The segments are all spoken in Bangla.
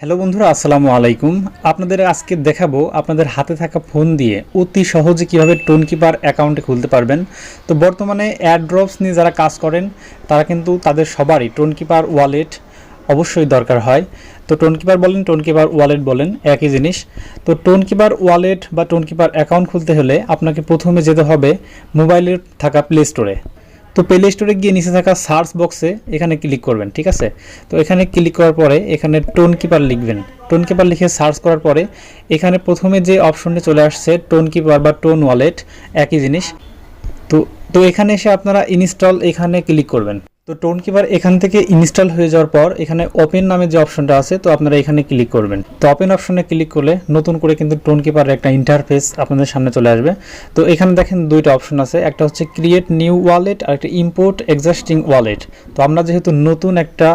হ্যালো বন্ধুরা, আসসালামু আলাইকুম। আপনাদের আজকে দেখাবো আপনাদের হাতে থাকা ফোন দিয়ে অতি সহজে কীভাবে টোন কিপার অ্যাকাউন্টে খুলতে পারবেন। তো বর্তমানে অ্যাড্রপস নিয়ে যারা কাজ করেন, তারা কিন্তু তাদের সবারই টোন কিপার ওয়ালেট অবশ্যই দরকার হয়। তো টোন কিপার বলেন টোন কিপার ওয়ালেট বলেন, একই জিনিস। তো টোন কিপার ওয়ালেট বা টোন কিপার অ্যাকাউন্ট খুলতে হলে আপনাকে প্রথমে যেতে হবে মোবাইলের থাকা প্লে স্টোরে তো প্লে স্টোরে গিয়ে নিচে থাকা সার্চ বক্সে এখানে ক্লিক করবেন, ঠিক আছে? তো এখানে ক্লিক করার পরে এখানে টোন কিপার লিখবেন। টোন কিপার লিখে সার্চ করার পরে এখানে প্রথমে যে অপশনটি চলে আসছে টোন কিপার বা টোন ওয়ালেট একই জিনিস। তো তো এখানে এসে আপনারা ইনস্টল এখানে ক্লিক করবেন। তো টোন কিপার এখান থেকে ইনস্টল হয়ে যাওয়ার পর এখানে ওপেন নামে যে অপশনটা আছে, তো আপনারা এখানে ক্লিক করবেন। তো ওপেন অপশনে ক্লিক করলে নতুন করে কিন্তু টোন কিপারের একটা ইন্টারফেস আপনাদের সামনে চলে আসবে। তো এখানে দেখেন দুইটা অপশন আছে, একটা হচ্ছে ক্রিয়েট নিউ ওয়ালেট আর একটা ইম্পোর্ট এক্সিস্টিং ওয়ালেট তো আমরা যেহেতু নতুন একটা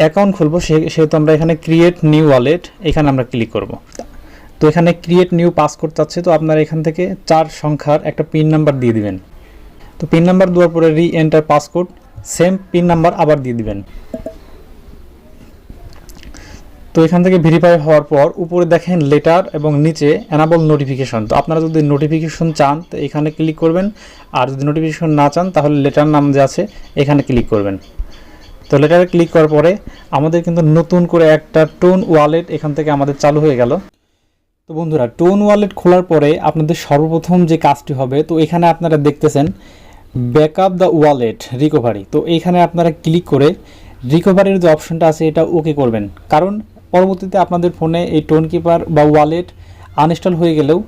অ্যাকাউন্ট খুলবো সেহেতু আমরা এখানে ক্রিয়েট নিউ ওয়ালেট এখানে আমরা ক্লিক করব। তো এখানে ক্রিয়েট নিউ পাসকোড চাচ্ছে, তো আপনারা এখান থেকে চার সংখ্যার একটা পিন নাম্বার দিয়ে দিবেন। তো পিন নাম্বার দেওয়ার পরে reenter passcode same pin number আবার দিয়ে দিবেন। তো এখান থেকে ভেরিফাই হওয়ার পর উপরে দেখেন লেটার এবং নিচে অ্যানাবল নোটিফিকেশন তো আপনারা যদি নোটিফিকেশন চান, তো এখানে ক্লিক করবেন। আর যদি নোটিফিকেশন না চান, তাহলে লেটার নাম যে আছে, এখানে ক্লিক করবেন। তো লেটারে ক্লিক করার পরে আমাদের কিন্তু নতুন করে একটা টোন ওয়ালেট এখান থেকে আমাদের চালু হয়ে গেল। তো বন্ধুরা টোন ওয়ালেট খোলার পরে আপনাদের সর্বপ্রথম যে কাজটি হবে, তো এখানে আপনারা দেখতেছেন ব্যাকআপ দ্য ওয়ালেট রিকভারি তো এইখানে আপনারা ক্লিক করে রিকভারির যে অপশনটা আছে, এটা ওকে করবেন। কারণ পরবর্তীতে আপনাদের ফোনে এই টোন কিপার বা ওয়ালেট আনইনস্টল হয়ে গেলেও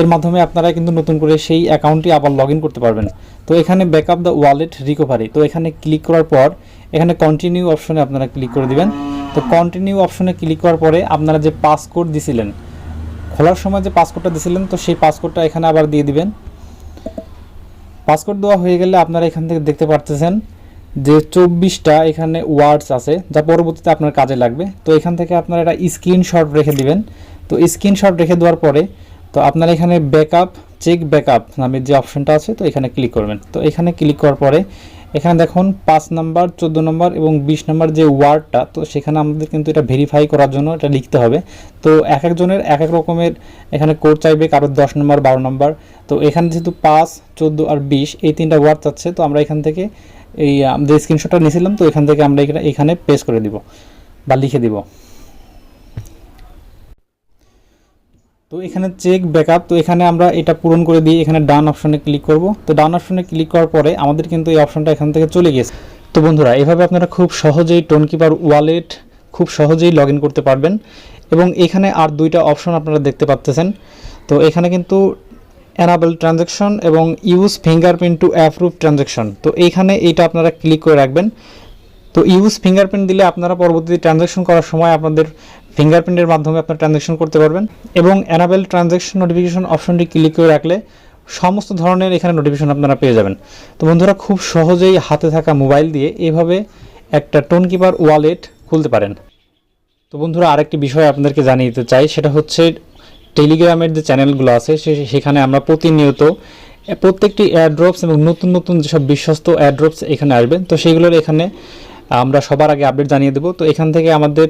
এর মাধ্যমে আপনারা কিন্তু নতুন করে সেই অ্যাকাউন্টটি আবার লগ করতে পারবেন। তো এখানে ব্যাকআপ দ্য ওয়ালেট রিকভারি তো এখানে ক্লিক করার পর এখানে কন্টিনিউ অপশনে আপনারা ক্লিক করে দিবেন। তো কন্টিনিউ অপশনে ক্লিক করার পরে আপনারা যে পাসকোড দিছিলেন, খোলার সময় যে পাসকোডটা দিছিলেন, তো সেই পাসকোডটা এখানে আবার দিয়ে দিবেন। পাসকোড দেওয়া হয়ে গেলে আপনারা এখান থেকে দেখতে পারতেছেন যে চব্বিশটা এখানে ওয়ার্ডস আছে, যা পরবর্তীতে আপনার কাজে লাগবে। তো এখান থেকে আপনারা একটা স্ক্রিনশট রেখে দিবেন। তো স্ক্রিনশট রেখে দেওয়ার পরে, তো আপনারা এখানে ব্যাকআপ চেক ব্যাকআপ নামের যে অপশনটা আছে, তো এখানে ক্লিক করবেন। তো এখানে ক্লিক করার পরে এখানে দেখুন পাঁচ নাম্বার, চোদ্দ নম্বর এবং বিশ নম্বর যে ওয়ার্ডটা, তো সেখানে আমাদের কিন্তু এটা ভেরিফাই করার জন্য এটা লিখতে হবে। তো এক একজনের এক এক রকমের এখানে কোড চাইবে, কারোর দশ নম্বর, বারো নম্বর। তো এখানে যেহেতু পাঁচ, চোদ্দ আর বিশ, এই তিনটা ওয়ার্ড চাচ্ছে তো আমরা এখান থেকে এই আমাদের স্ক্রিনশটটা নিয়েছিলাম, তো এখান থেকে আমরা এখানে এখানে পেস করে দিব বা লিখে দিব। তো এখানে চেক ব্যাকআপ তো এখানে আমরা এটা পূরণ করে দিয়ে এখানে ডান অপশনে ক্লিক করব। তো ডান অপশনে ক্লিক করার পরে আমাদের কিন্তু এই অপশনটা এখান থেকে চলে গেছে। তো বন্ধুরা, এভাবে আপনারা খুব সহজেই টোন কিপার ওয়ালেট খুব সহজেই লগ করতে পারবেন। এবং এখানে আর দুইটা অপশন আপনারা দেখতে পাচ্ছেন। তো এখানে কিন্তু অ্যানাবেল ট্রানজ্যাকশন এবং use fingerprint to approve transaction তো এইখানে এইটা আপনারা ক্লিক করে রাখবেন। তো ইউজ ফিঙ্গারপ্রিন্ট দিলে আপনারা পরবর্তীতে ট্রানজ্যাকশন করার সময় আপনাদের ফিঙ্গারপ্রিন্টের মাধ্যমে আপনারা ট্রানজ্যাকশন করতে পারবেন এবং অ্যানাবেল ট্রানজ্যাকশন নোটিফিকেশন অপশনটি ক্লিক করে রাখলে সমস্ত ধরনের এখানে নোটিফিকেশন আপনারা পেয়ে যাবেন। তো বন্ধুরা, খুব সহজেই হাতে থাকা মোবাইল দিয়ে এভাবে একটা টোন কিপার ওয়ালেট খুলতে পারেন। তো বন্ধুরা, আরেকটি বিষয় আপনাদেরকে জানিয়ে দিতে চাই, সেটা হচ্ছে টেলিগ্রামের যে চ্যানেলগুলো আছে সেখানে আমরা প্রতিনিয়ত প্রত্যেকটি অ্যাড্রপস এবং নতুন নতুন যেসব বিশ্বস্ত অ্যাড্রপস এখানে আসবেন তো সেগুলোর এখানে আমরা সবার আগে আপডেট জানিয়ে দেবো। তো এখান থেকে আমাদের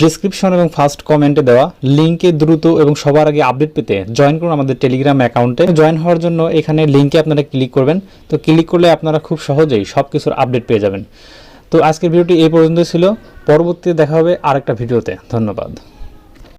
ডিসক্রিপশন এবং ফার্স্ট কমেন্টে দেওয়া লিঙ্কে দ্রুত এবং সবার আগে আপডেট পেতে জয়েন করুন আমাদের টেলিগ্রাম অ্যাকাউন্টে জয়েন হওয়ার জন্য এখানে লিঙ্কে আপনারা ক্লিক করবেন। তো ক্লিক করলে আপনারা খুব সহজেই সব কিছুর আপডেট পেয়ে যাবেন। তো আজকের ভিডিওটি এই পর্যন্ত ছিল। পরবর্তীতে দেখা হবে আরেকটা ভিডিওতে ধন্যবাদ।